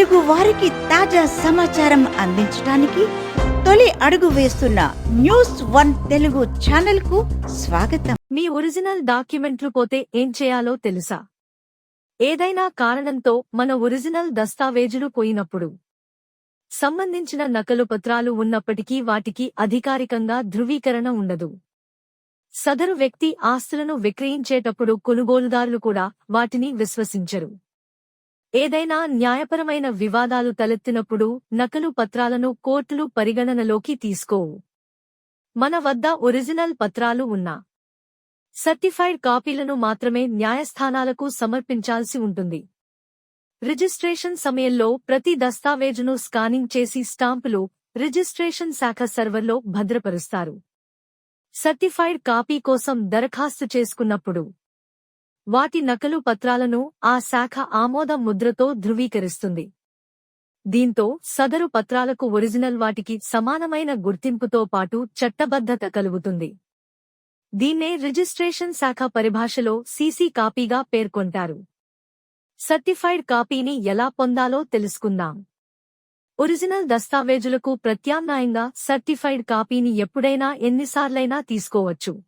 తెలుగు వారికి తాజా సమాచారం అందించడానికి తొలి అడుగు వేస్తున్న న్యూస్ వన్ తెలుగు ఛానల్కు స్వాగతం. మీ ఒరిజినల్ డాక్యుమెంట్లు పోతే ఏం చేయాలో తెలుసా? ఏదైనా కారణంతో మన ఒరిజినల్ దస్తావేజులు పోయినప్పుడు సంబంధించిన నకలు పత్రాలు ఉన్నప్పటికీ వాటికి అధికారికంగా ధృవీకరణ ఉండదు. సదరు వ్యక్తి ఆస్తులను విక్రయించేటప్పుడు కొనుగోలుదారులు కూడా వాటిని విశ్వసించరు. ఏదైనా న్యాయపరమైన వివాదాలు తలెత్తినప్పుడు నకలు పత్రాలను కోర్టులు పరిగణనలోకి తీసుకోవు. మన వద్ద ఒరిజినల్ పత్రాలు ఉన్నా సర్టిఫైడ్ కాపీలను మాత్రమే న్యాయస్థానాలకు సమర్పించాల్సి ఉంటుంది. రిజిస్ట్రేషన్ సమయంలో ప్రతి దస్తావేజును స్కానింగ్ చేసి స్టాంపులు రిజిస్ట్రేషన్ శాఖ సర్వర్లో భద్రపరుస్తారు. సర్టిఫైడ్ కాపీ కోసం దరఖాస్తు చేసుకున్నప్పుడు వాటి నకలు పత్రాలను ఆ శాఖ ఆమోద ముద్రతో ధృవీకరిస్తుంది. దీంతో సదరు పత్రాలకు ఒరిజినల్ వాటికి సమానమైన గుర్తింపుతో పాటు చట్టబద్ధత కలుగుతుంది. దీన్నే రిజిస్ట్రేషన్ శాఖ పరిభాషలో సీసీ కాపీగా పేర్కొంటారు. సర్టిఫైడ్ కాపీని ఎలా పొందాలో తెలుసుకుందాం. ఒరిజినల్ దస్తావేజులకు ప్రత్యామ్నాయంగా సర్టిఫైడ్ కాపీని ఎప్పుడైనా ఎన్నిసార్లైనా తీసుకోవచ్చు.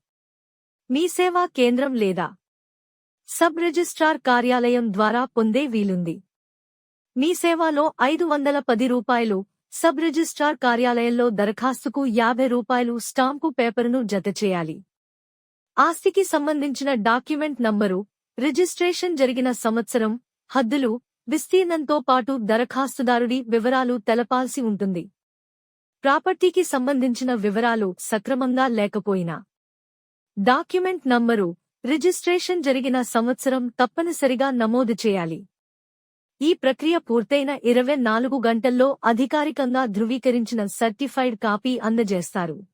మీ సేవా కేంద్రం లేదా సబ్ రిజిస్ట్రార్ కార్యాలయం ద్వారా పొందే వీలుంది. మీ సేవలో ఐదు వందల పది రూపాయలు సబ్ రిజిస్ట్రార్ కార్యాలయంలో దరఖాస్తుకు యాభై రూపాయలు స్టాంపు పేపరును జతచేయాలి ఆస్తికి సంబంధించిన డాక్యుమెంట్ నంబరు రిజిస్ట్రేషన్ జరిగిన సంవత్సరం హద్దులు విస్తీర్ణంతో పాటు దరఖాస్తుదారుడి వివరాలు తెలపాల్సి ఉంటుంది. ప్రాపర్టీకి సంబంధించిన వివరాలు సక్రమంగా లేకపోయినా. డాక్యుమెంట్ నంబరు రిజిస్ట్రేషన్ జరిగిన సంవత్సరం తప్పనిసరిగా నమోదు చేయాలి. ఈ ప్రక్రియ పూర్తయిన ఇరవై నాలుగు గంటల్లో అధికారికంగా ధృవీకరించిన సర్టిఫైడ్ కాపీ అందజేస్తారు.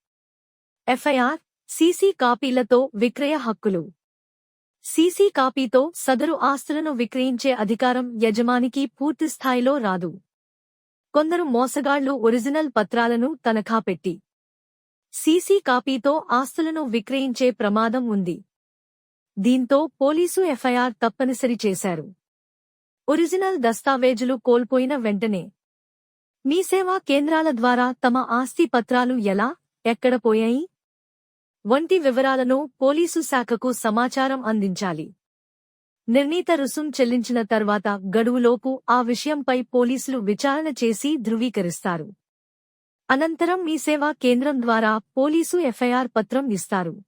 ఎఫ్ఐఆర్ సీసీ కాపీలతో విక్రయ హక్కులు. సీసీ కాపీతో సదరు ఆస్తులను విక్రయించే అధికారం యజమానికి పూర్తిస్థాయిలో రాదు. కొందరు మోసగాళ్ళు ఒరిజినల్ పత్రాలను తనఖా పెట్టి. సీసీ కాపీతో ఆస్తులను విక్రయించే ప్రమాదం ఉంది. దీంతో పోలీసు ఎఫ్ఐఆర్ తప్పనిసరి చేశారు. ఒరిజినల్ దస్తావేజులు కోల్పోయిన వెంటనే మీ సేవా కేంద్రాల ద్వారా తమ ఆస్తి పత్రాలు ఎలా ఎక్కడ పోయాయి? వంటి వివరాలను పోలీసు శాఖకు సమాచారం అందించాలి. నిర్ణీత రుసుం చెల్లించిన తర్వాత గడువులోపు ఆ విషయంపై పోలీసులు విచారణ చేసి ధృవీకరిస్తారు. అనంతరం మీ సేవా కేంద్రం ద్వారా పోలీసు ఎఫ్ఐఆర్ పత్రం ఇస్తారు.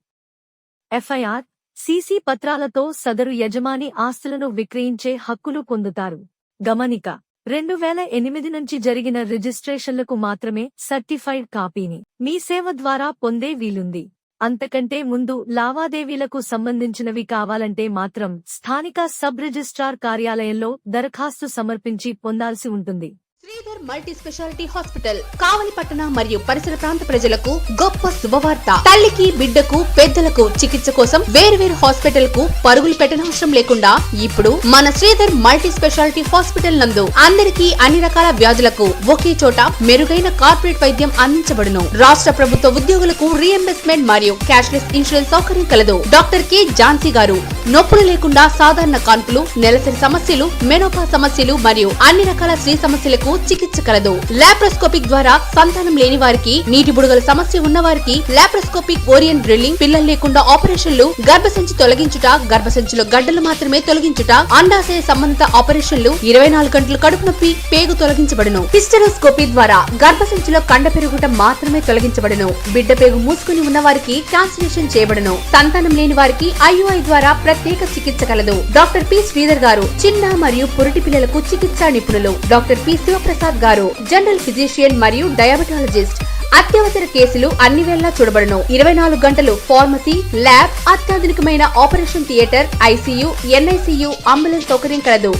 ఎఫ్ఐఆర్ సీసీ పత్రాలతో సదరు యజమాని ఆస్తులను విక్రయించే హక్కులు పొందుతారు. గమనిక రెండు వేల ఎనిమిది నుంచి జరిగిన రిజిస్ట్రేషన్లకు మాత్రమే సర్టిఫైడ్ కాపీని మీ సేవ ద్వారా పొందే వీలుంది. అంతకంటే ముందు లావాదేవీలకు సంబంధించినవి కావాలంటే మాత్రం స్థానిక సబ్ రిజిస్ట్రార్ కార్యాలయంలో దరఖాస్తు సమర్పించి పొందాల్సి ఉంటుంది. శ్రీధర్ మల్టీ స్పెషాలిటీ హాస్పిటల్ కావలిపట్టణ మరియు పరిసర ప్రాంత ప్రజలకు గొప్ప శుభవార్త. తల్లికి బిడ్డకు పెద్దలకు చికిత్స కోసం వేర్వేరు హాస్పిటల్కు పరుగులు పెట్టనవసరం లేకుండా ఇప్పుడు మన శ్రీధర్ మల్టీ స్పెషాలిటీ హాస్పిటల్ నందు అందరికీ అన్ని రకాల వ్యాధులకు ఒకే చోట మెరుగైన కార్పొరేట్ వైద్యం అందించబడును. రాష్ట్ర ప్రభుత్వ ఉద్యోగులకు రీఎంబర్స్మెంట్ మరియు క్యాష్లెస్ ఇన్సూరెన్స్ సౌకర్యం కలదు. Doctor K. ఝాన్సీ గారు. నొప్పులు లేకుండా సాధారణ కాన్పులు నెలసరి సమస్యలు మెనోపా సమస్యలు మరియు అన్ని రకాల స్త్రీ సమస్యలకు చికిత్స కలదు. లాప్రోస్కోపిక్ ద్వారా సంతానం లేని వారికి నీటి బుడగల సమస్య ఉన్న వారికి లాప్రోస్కోపిక్ ఓరియన్ డ్రిల్లింగ్ పిల్లలు లేకుండా ఆపరేషన్లు గర్భసంచి తొలగించుట గర్భసంచిలో గడ్డలు మాత్రమే తొలగించుట అండాశయ సంబంధిత ఆపరేషన్లు ఇరవై నాలుగు గంటలు కడుపు నొప్పి పేగు తొలగించబడును. హిస్టరోస్కోపీ ద్వారా గర్భసంచిలో కండ పెరుగుట మాత్రమే తొలగించబడును. బిడ్డ పేగు మూసుకుని ఉన్న వారికి ట్రాన్స్లేషన్ చేయబడును. సంతానం లేని వారికి ఐయుఐ ద్వారా ప్రత్యేక చికిత్స కలదు. Doctor P. శ్రీధర్ గారు చిన్న మరియు పురిటి పిల్లలకు చికిత్సా నిపుణులు. Doctor P. శివప్రసాద్ గారు జనరల్ ఫిజిషియన్ మరియు డయాబెటాలజిస్ట్. అత్యవసర కేసులు అన్ని వేళలా చూడబడును. ఇరవై నాలుగు గంటలు pharmacy lab అత్యాధునికమైన operation theatre ICU NICU ambulance సౌకర్యం కలదు.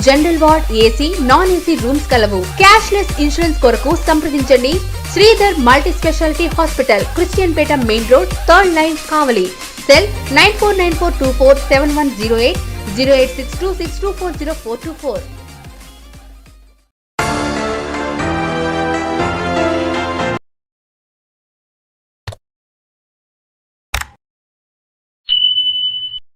General ward AC non AC rooms కలవు. క్యాష్లెస్ ఇన్సూరెన్స్ కొరకు సంప్రదించండి. Sridhar multi speciality hospital Christian Peta main road third line Kavali cell nine four nine four two four seven one zero eight zero eight six two six two four zero four two four